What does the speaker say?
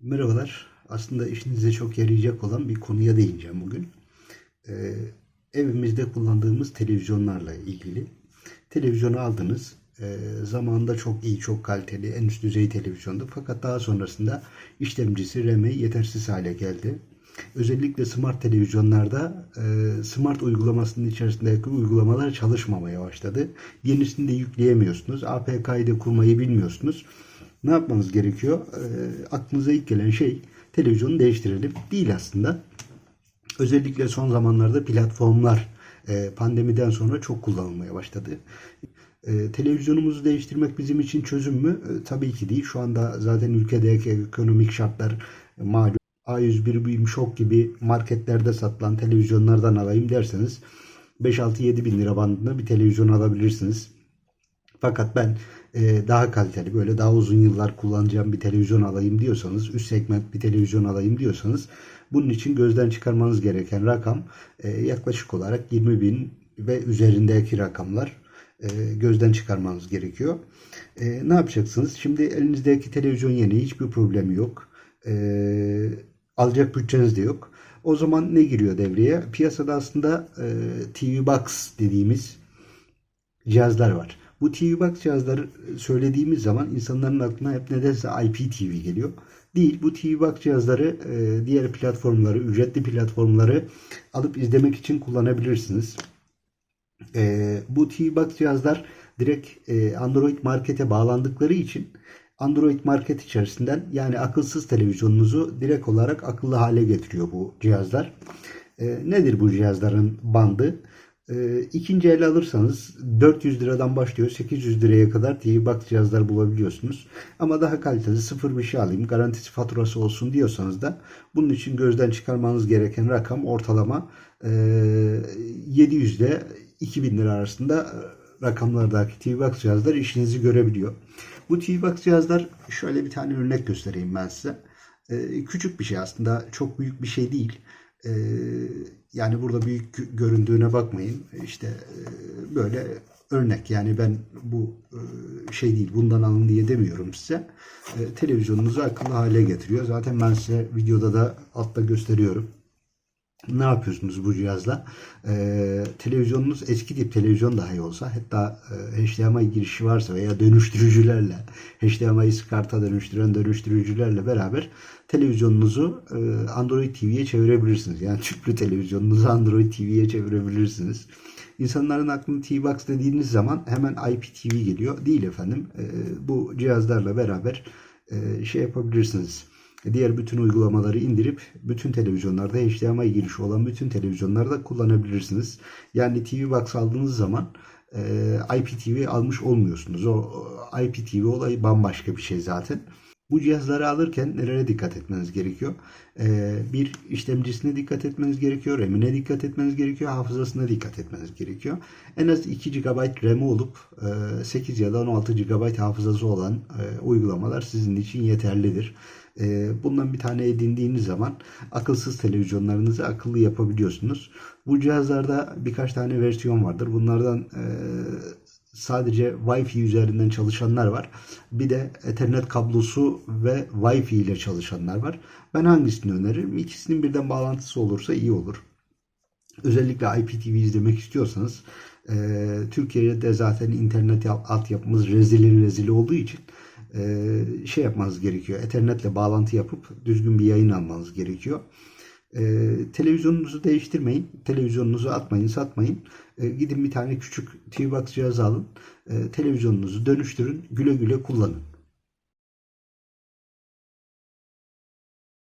Merhabalar. Aslında işinize çok yarayacak olan bir konuya değineceğim bugün. Ee, evimizde kullandığımız televizyonlarla ilgili. Televizyonu aldınız. Ee, zamanında çok iyi, çok kaliteli, en üst düzey televizyondu. Fakat daha sonrasında işlemcisi, RAM'i yetersiz hale geldi. Özellikle smart televizyonlarda e, smart uygulamasının içerisindeki uygulamalar çalışmamaya başladı. Yenisini de yükleyemiyorsunuz. APK'yı da kurmayı bilmiyorsunuz. Ne yapmanız gerekiyor? E, aklınıza ilk gelen şey televizyonu değiştirelim. Değil aslında. Özellikle son zamanlarda platformlar e, pandemiden sonra çok kullanılmaya başladı. E, televizyonumuzu değiştirmek bizim için çözüm mü? E, tabii ki değil. Şu anda zaten ülkedeki ekonomik şartlar e, malum. A101 Beam Shock gibi marketlerde satılan televizyonlardan alayım derseniz 5-6-7 bin lira bandında bir televizyon alabilirsiniz. Fakat ben e, daha kaliteli böyle daha uzun yıllar kullanacağım bir televizyon alayım diyorsanız üst segment bir televizyon alayım diyorsanız bunun için gözden çıkarmanız gereken rakam e, yaklaşık olarak 20 bin ve üzerindeki rakamlar e, gözden çıkarmanız gerekiyor. E, ne yapacaksınız? Şimdi elinizdeki televizyon yeni hiçbir problemi yok. E, alacak bütçeniz de yok. O zaman ne giriyor devreye? Piyasada aslında e, TV Box dediğimiz cihazlar var. Bu TV Box cihazları söylediğimiz zaman insanların aklına hep nedense IPTV geliyor. Değil. Bu TV Box cihazları e, diğer platformları, ücretli platformları alıp izlemek için kullanabilirsiniz. E, bu TV Box cihazlar direkt e, Android markete bağlandıkları için Android market içerisinden yani akılsız televizyonunuzu direkt olarak akıllı hale getiriyor bu cihazlar. E, nedir bu cihazların bandı? E, ikinci el alırsanız 400 liradan başlıyor 800 liraya kadar TV Box cihazlar bulabiliyorsunuz. Ama daha kaliteli sıfır bir şey alayım garantisi faturası olsun diyorsanız da bunun için gözden çıkarmanız gereken rakam ortalama e, 700 ile 2000 lira arasında rakamlardaki TV Box cihazlar işinizi görebiliyor. Bu TV Box cihazlar şöyle bir tane örnek göstereyim ben size. Ee, küçük bir şey aslında çok büyük bir şey değil. Ee, yani burada büyük göründüğüne bakmayın. İşte e, böyle örnek yani ben bu e, şey değil bundan alın diye demiyorum size. E, televizyonunuzu akıllı hale getiriyor. Zaten ben size videoda da altta gösteriyorum. Ne yapıyorsunuz bu cihazla? Ee, televizyonunuz eski tip televizyon dahi olsa hatta e, HDMI girişi varsa veya dönüştürücülerle HDMI'yi SCART'a dönüştüren dönüştürücülerle beraber televizyonunuzu e, Android TV'ye çevirebilirsiniz. Yani tüplü televizyonunuzu Android TV'ye çevirebilirsiniz. İnsanların aklına T-Box dediğiniz zaman hemen IPTV geliyor. Değil efendim. E, bu cihazlarla beraber e, şey yapabilirsiniz diğer bütün uygulamaları indirip bütün televizyonlarda HDMI girişi olan bütün televizyonlarda kullanabilirsiniz. Yani TV Box aldığınız zaman IPTV almış olmuyorsunuz. O IPTV olayı bambaşka bir şey zaten. Bu cihazları alırken nelere dikkat etmeniz gerekiyor? Ee, bir işlemcisine dikkat etmeniz gerekiyor, RAM'ine dikkat etmeniz gerekiyor, hafızasına dikkat etmeniz gerekiyor. En az 2 GB RAM'i olup e, 8 ya da 16 GB hafızası olan e, uygulamalar sizin için yeterlidir. E, bundan bir tane edindiğiniz zaman akılsız televizyonlarınızı akıllı yapabiliyorsunuz. Bu cihazlarda birkaç tane versiyon vardır. Bunlardan e, sadece Wi-Fi üzerinden çalışanlar var. Bir de Ethernet kablosu ve Wi-Fi ile çalışanlar var. Ben hangisini öneririm? İkisinin birden bağlantısı olursa iyi olur. Özellikle IPTV izlemek istiyorsanız e, Türkiye'de zaten internet altyapımız rezili rezili olduğu için e, şey yapmanız gerekiyor. Ethernetle bağlantı yapıp düzgün bir yayın almanız gerekiyor. E, televizyonunuzu değiştirmeyin. Televizyonunuzu atmayın, satmayın. E, gidin bir tane küçük TV Box cihazı alın. E, televizyonunuzu dönüştürün. Güle güle kullanın.